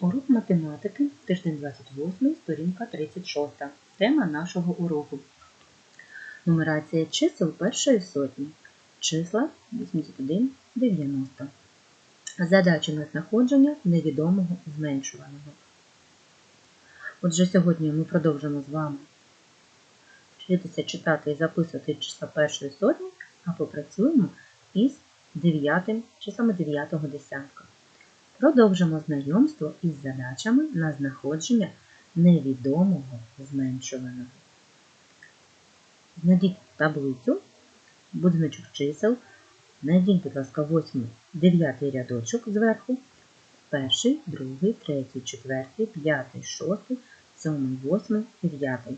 Урок математики, тиждень 28, сторінка 36. Тема нашого уроку. Нумерація чисел першої сотні. Числа 81, 90. Задача на знаходження невідомого зменшуваного. Отже, сьогодні ми продовжимо з вами вчитися читати і записувати числа першої сотні, а попрацюємо із дев'ятим числами дев'ятого десятка. Продовжимо знайомство із задачами на знаходження невідомого зменшуваного. Знайдіть таблицю, будиночок чисел, знайдіть, будь ласка, 8, 9 рядочок зверху, перший, другий, третій, четвертий, п'ятий, шостий, сьомий, восьмий, дев'ятий.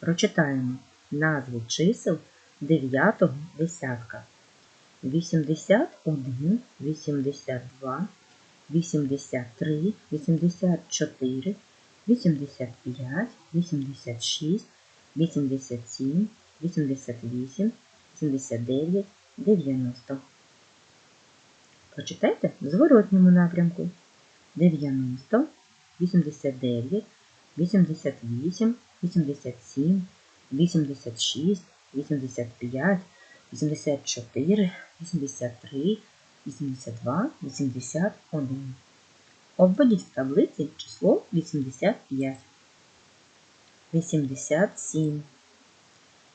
Прочитаємо назву чисел 9 десятка. 81, 82, 83, 84, 85, 86, 87, 88, 89, 90. Прочитайте в зворотньому напрямку. 90, 89, 88, 87, 86, 85, 84, 83, 82, 81. Обведіть в таблиці число 85. 87,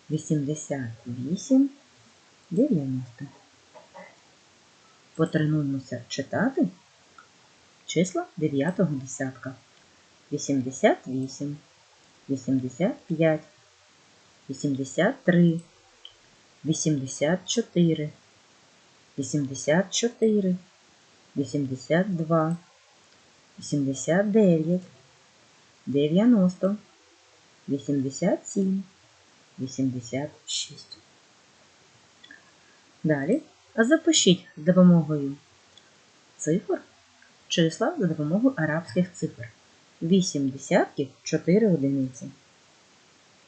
88, 90. Потренуємося читати числа 9 десятка. 88, 85, 83, 84, 84, 82, 89, 90, 87, 86. Далі запишіть з допомогою цифр числа за допомогою арабських цифр. 8 десятків 4 одиниці.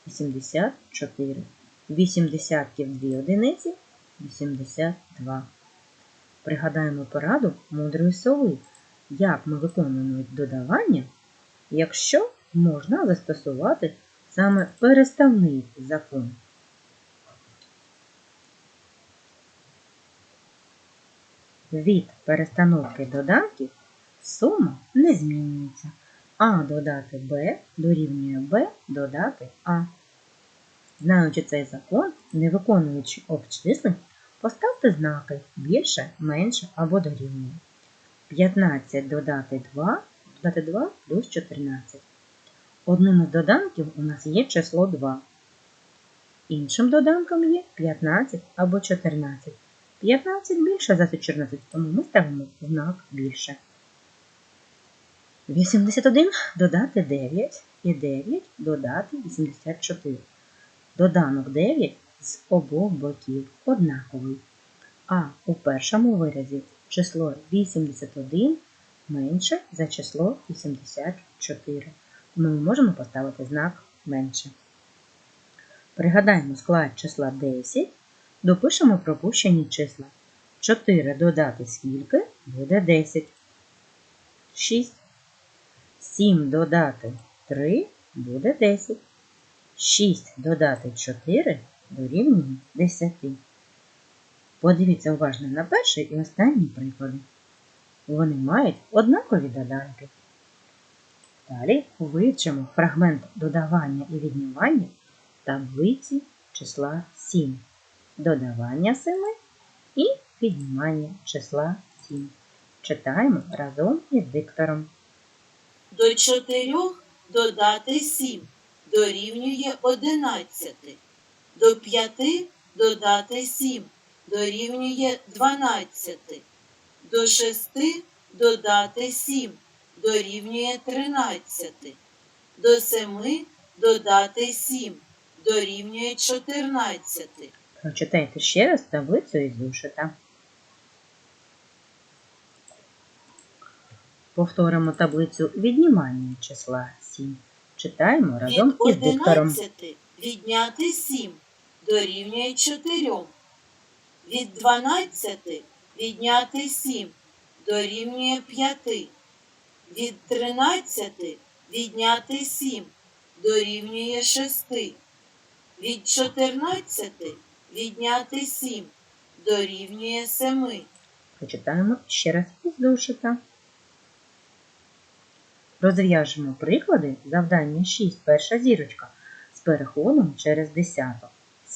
84. 8 десятків 2 одиниці 82. Пригадаємо пораду мудрої сови, як ми виконуємо додавання, якщо можна застосувати саме переставний закон. Від перестановки доданків сума не змінюється. А додати Б дорівнює Б додати А. Знаючи цей закон, не виконуючи обчислень, поставте знаки більше, менше або дорівнює. 15 додати 2, додати 2 плюс 14. Одним із доданків у нас є число 2. Іншим доданком є 15 або 14. 15 більше за 14, тому ми ставимо знак більше. 81 додати 9 і 9 додати 84. Доданок 9 з обох боків однаковий. А у першому виразі число 81 менше за число 84. Тому ми можемо поставити знак менше. Пригадаємо склад числа 10, допишемо пропущені числа. 4 додати скільки буде 10. 6. 7 додати 3 буде 10. 6 додати 4 дорівнює 10. Подивіться уважно на перший і останній приклади. Вони мають однакові доданки. Далі вивчимо фрагмент додавання і віднімання таблиці числа 7. Додавання 7 і віднімання числа 7. Читаємо разом із диктором. До чотирьох додати сім дорівнює одинадцяти. До п'яти додати сім дорівнює дванадцяти. До шести додати сім дорівнює тринадцяти. До семи додати сім дорівнює чотирнадцяти. Прочитайте ще раз таблицю із зошита. Повторимо таблицю віднімання числа 7. Читаємо разом Від із диктором. відняти сім дорівнює чотирьом. Від дванадцяти відняти сім дорівнює п'яти. Від 13 відняти 7 дорівнює 6. Від 14 відняти 7 дорівнює 7. Прочитаємо ще раз із зошита. Розв'яжемо приклади завдання 6, перша зірочка, з переходом через десяток.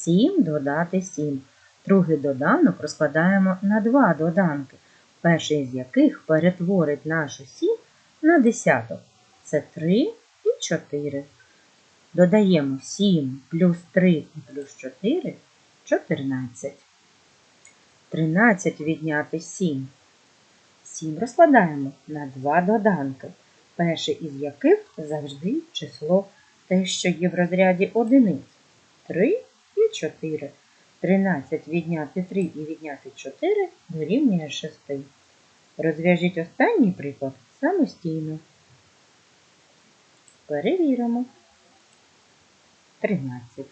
7 додати 7. Другий доданок розкладаємо на два доданки, перший з яких перетворить нашу 7 на десяток. Це 3 і 4. Додаємо 7 плюс 3 і плюс 4 – 14. 13 відняти 7. 7 розкладаємо на два доданки, перший із яких завжди число те, що є в розряді одиниць. 3 і 4. 13 відняти 3 і відняти 4 дорівнює 6. Розв'яжіть останній приклад самостійно. Перевіримо. 13.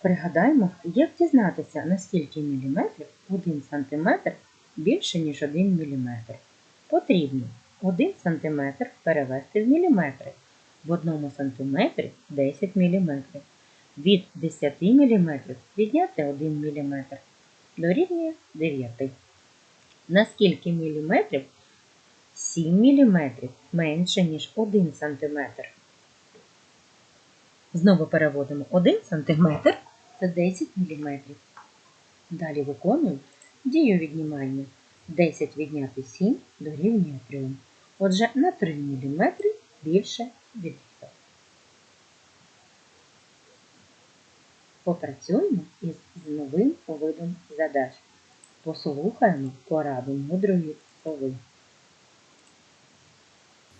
Пригадаймо, як дізнатися, на скільки міліметрів 1 см більше, ніж 1 мм. Потрібно 1 см перевести в міліметри. В 1 см 10 мм. Від 10 мм відняти 1 мм. Дорівнює 9. На скільки міліметрів 7 мм менше, ніж 1 см. Знову переводимо 1 см це 10 мм. Далі виконуємо дію віднімання. 10 відняти 7 дорівнює 3. Отже, на 3 мм більше відрізок. Попрацюємо із новим видом задач. Послухаємо пораду мудрої сови.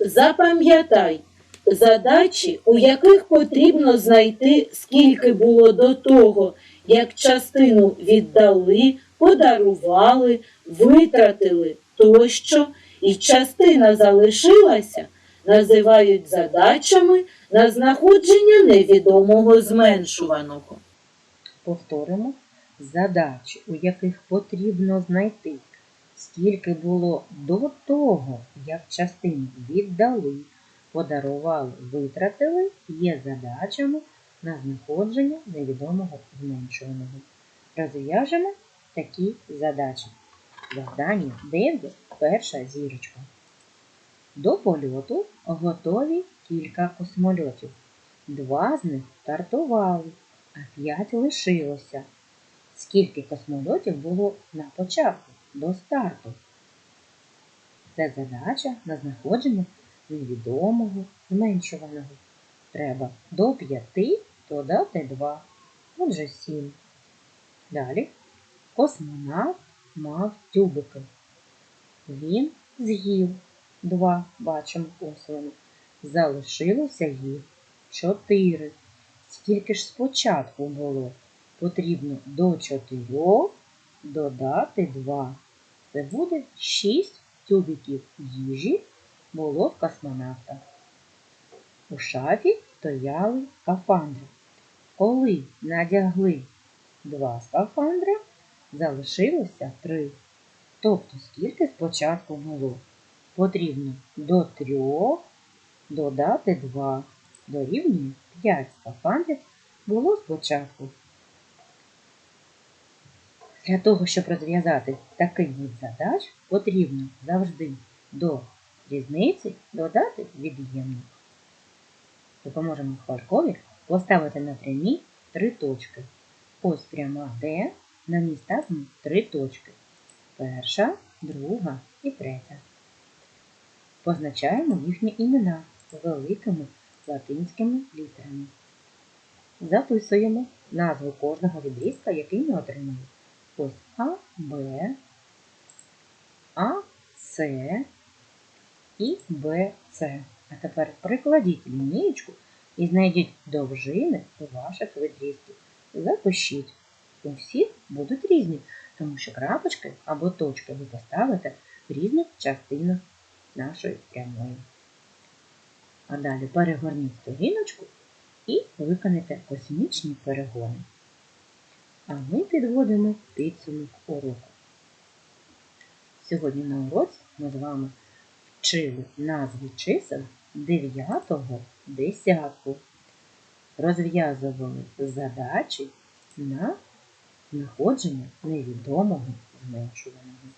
Запам'ятай задачі, у яких потрібно знайти, скільки було до того, як частину віддали, подарували, витратили тощо, і частина залишилася, називають задачами на знаходження невідомого зменшуваного. Повторимо задачі, у яких потрібно знайти, скільки було до того, як частину віддали, подарували, витратили, є задачами на знаходження невідомого зменшуваного. Розв'яжемо такі задачі. Завдання 9, перша зірочка. До польоту готові кілька космольотів. Два з них стартували, а п'ять лишилося. Скільки космольотів було на початку до старту? Це задача на знаходження невідомого зменшуваного. Треба до п'яти додати два, отже сім. Далі космонавт мав тюбики. Він з'їв два, бачимо ось. Залишилося їх чотири. Скільки ж спочатку було? Потрібно до чотирьох додати два. Це буде шість тюбиків їжі було в космонавта. У шафі стояли скафандри. Коли надягли два скафандри, залишилося три. Тобто, скільки спочатку було? Потрібно до трьох додати два. Дорівнює 5 скафандрів було спочатку. Для того, щоб розв'язати такий вид задач, потрібно завжди до різниці додати від'ємник. Допоможемо Хвалькові поставити на прямі три точки. Ось пряма Д, на ставимо три точки. Перша, друга і третя. Позначаємо їхні імена великими латинськими літерами. Записуємо назву кожного відрізка, який ми отримали. Ось А, Б, А, С і Б, С. А тепер прикладіть лінієчку і знайдіть довжини у ваших відрізків. Запишіть. Усі будуть різні, тому що крапочки або точки ви поставите в різних частинах нашої прямої. А далі перегорніть сторіночку і виконайте космічні перегони. А ми підводимо підсумок уроку. Сьогодні на уроці ми з вами вчили назви чисел 9 десятку. Розв'язували задачі на знаходження невідомого зменшуваного.